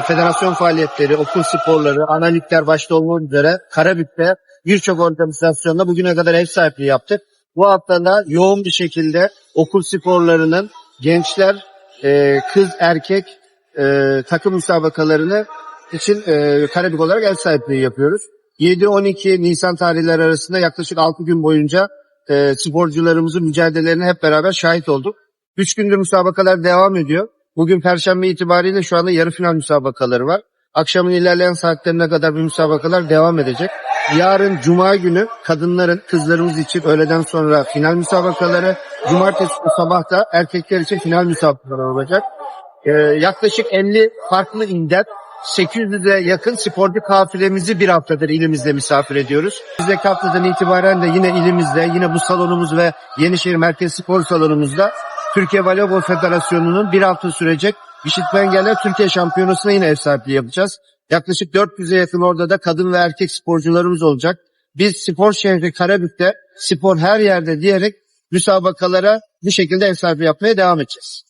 federasyon faaliyetleri, okul sporları, ana ligler başta olmak üzere Karabük'te birçok organizasyonda bugüne kadar ev sahipliği yaptık. Bu hafta yoğun bir şekilde okul sporlarının gençler, e, kız, erkek e, takım müsabakalarını için e, Karabük olarak ev sahipliği yapıyoruz. 7-12 Nisan tarihleri arasında yaklaşık 6 gün boyunca e, sporcularımızın mücadelelerine hep beraber şahit olduk. 3 gündür müsabakalar devam ediyor. Bugün Perşembe itibariyle şu anda yarı final müsabakaları var. Akşamın ilerleyen saatlerine kadar bu müsabakalar devam edecek. Yarın Cuma günü kadınların, kızlarımız için öğleden sonra final müsabakaları. Cumartesi sabah da erkekler için final müsabakaları olacak. Ee, yaklaşık 50 farklı ilden 800'e yakın sporcu kafilemizi bir haftadır ilimizde misafir ediyoruz. Bizdeki haftadan itibaren de yine ilimizde, yine bu salonumuz ve Yenişehir Merkez Spor Salonumuzda Türkiye Voleybol Federasyonu'nun bir hafta sürecek İşitme Engeller Türkiye Şampiyonası'na yine ev sahipliği yapacağız. Yaklaşık 400'e yakın orada da kadın ve erkek sporcularımız olacak. Biz spor şehri Karabük'te spor her yerde diyerek müsabakalara bu şekilde ev sahipliği yapmaya devam edeceğiz.